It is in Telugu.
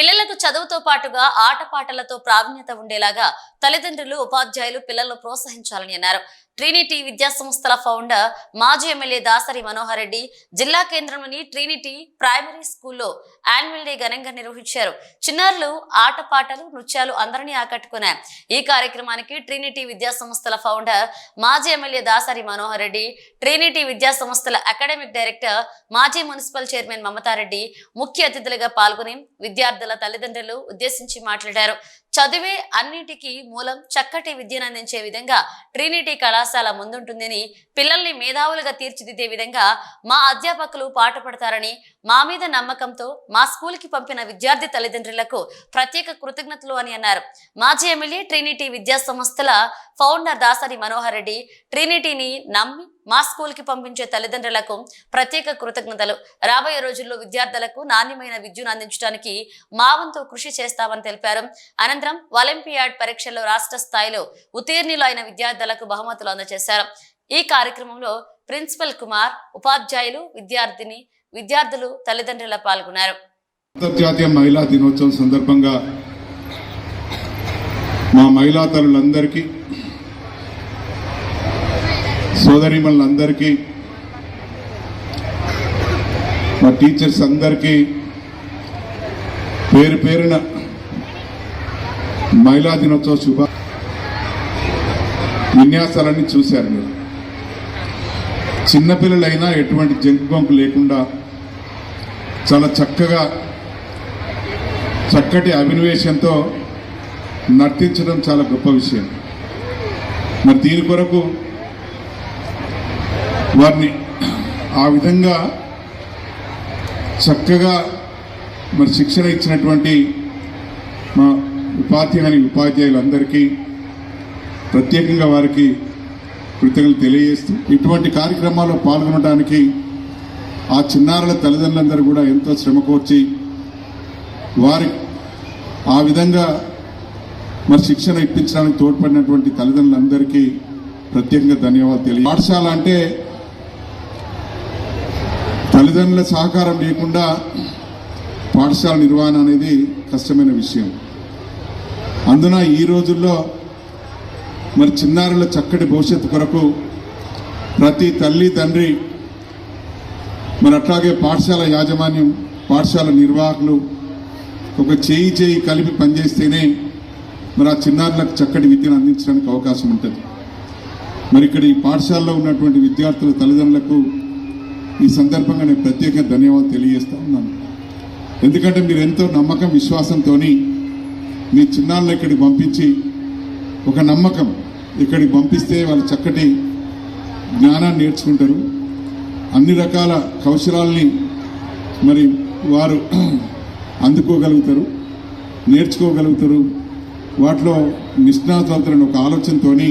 పిల్లలకు చదువుతో పాటుగా ఆటపాటలతో ప్రావీణ్యత ఉండేలాగా తల్లిదండ్రులు ఉపాధ్యాయులు పిల్లలను ప్రోత్సహించాలని అన్నారు. ట్రినిటీ విద్యా సంస్థల ఫౌండర్ మాజీ ఎమ్మెల్యే దాసరి మనోహర్ రెడ్డి జిల్లా కేంద్రంలోని ట్రినిటీ ప్రైమరీ స్కూల్లో యాన్యువల్ డే ఘనంగా నిర్వహించారు. చిన్నారులు ఆటపాటలు నృత్యాలు అందరినీ ఆకట్టుకున్నాయి. ఈ కార్యక్రమానికి ట్రినిటీ విద్యా సంస్థల ఫౌండర్ మాజీ ఎమ్మెల్యే దాసరి మనోహర్ రెడ్డి ట్రినిటీ విద్యా సంస్థల అకాడమిక్ డైరెక్టర్ మాజీ మున్సిపల్ చైర్మన్ మమతారెడ్డి ముఖ్య అతిథులుగా పాల్గొని విద్యార్థుల తల్లిదండ్రులు ఉద్దేశించి మాట్లాడారు. చదివే అన్నిటికీ మూలం చక్కటి విద్యను అందించే విధంగా ట్రినిటీ కళాశాల ముందుంటుందని పిల్లల్ని మేధావులుగా తీర్చిదిద్దే విధంగా మా అధ్యాపకులు పాటుపడతారని మా మీద నమ్మకంతో మా స్కూల్కి పంపిన విద్యార్థి తల్లిదండ్రులకు ప్రత్యేక కృతజ్ఞతలు అని అన్నారు. మాజీ ఎమ్మెల్యే ట్రినిటీ విద్యా సంస్థల ఫౌండర్ దాసరి మనోహర్ రెడ్డి ట్రినిటీని నమ్మి మా స్కూల్కి పంపించే తల్లిదండ్రులకు ప్రత్యేక కృతజ్ఞతలు. రాబోయే రోజుల్లో విద్యార్థులకు నాణ్యమైన విద్యను అందించడానికి మా వంతు కృషి చేస్తామని తెలిపారు. అనంతరం ఒలింపియాడ్ పరీక్షల్లో రాష్ట్ర స్థాయిలో ఉత్తీర్ణులు అయిన విద్యార్థులకు బహుమతులు అందజేశారు. ఈ కార్యక్రమంలో ప్రిన్సిపల్ కుమార్ ఉపాధ్యాయులు విద్యార్థిని విద్యార్థులు తల్లిదండ్రుల పాల్గొన్నారు. అంతర్జాతీయ మహిళా దినోత్సవం సందర్భంగా మా మహిళా తల్లులందరికీ సోదరిమణులందరికీ మా టీచర్స్ అందరికీ పేరు పేరున మహిళా దినోత్సవ శుభ విన్యాసాలన్నీ చూశారు మీరు. చిన్నపిల్లలైనా ఎటువంటి జంక్ బంక్ లేకుండా చాలా చక్కగా చక్కటి అభినవేశంతో నర్తించడం చాలా గొప్ప విషయం. మరి దీని కొరకు వారిని ఆ విధంగా చక్కగా మరి శిక్షణ ఇచ్చినటువంటి మా ఉపాధ్యాయుని ఉపాధ్యాయులందరికీ ప్రత్యేకంగా వారికి కృతజ్ఞతలు తెలియజేస్తూ ఇటువంటి కార్యక్రమాల్లో పాల్గొనడానికి ఆ చిన్నారుల తల్లిదండ్రులందరూ కూడా ఎంతో శ్రమ కోర్చి వారి ఆ విధంగా మరి శిక్షణ ఇప్పించడానికి తోడ్పడినటువంటి తల్లిదండ్రులందరికీ ప్రత్యేకంగా ధన్యవాదాలు తెలియ పాఠశాల అంటే తల్లిదండ్రుల సహకారం లేకుండా పాఠశాల నిర్వహణ అనేది కష్టమైన విషయం. అందున ఈ రోజుల్లో మరి చిన్నారుల చక్కటి భవిష్యత్తు కొరకు ప్రతి తల్లి తండ్రి మరి అట్లాగే పాఠశాల యాజమాన్యం పాఠశాల నిర్వాహకులు ఒక చేయి చేయి కలిపి పనిచేస్తేనే మరి ఆ చిన్నారులకు చక్కటి విద్యను అందించడానికి అవకాశం ఉంటుంది. మరి ఇక్కడ ఈ పాఠశాలలో ఉన్నటువంటి విద్యార్థుల తల్లిదండ్రులకు ఈ సందర్భంగా నేను ప్రత్యేక ధన్యవాదాలు తెలియజేస్తా ఉన్నాను. ఎందుకంటే మీరు ఎంతో నమ్మకం విశ్వాసంతో మీ చిన్నారులు ఇక్కడికి పంపించి ఒక నమ్మకం ఇక్కడికి పంపిస్తే వాళ్ళు చక్కటి జ్ఞానాన్ని నేర్చుకుంటారు. అన్ని రకాల కౌశలాల్ని మరి వారు అందుకోగలుగుతారు నేర్చుకోగలుగుతారు. వాటిలో నిష్ణాతులవుతారని ఒక ఆలోచనతోని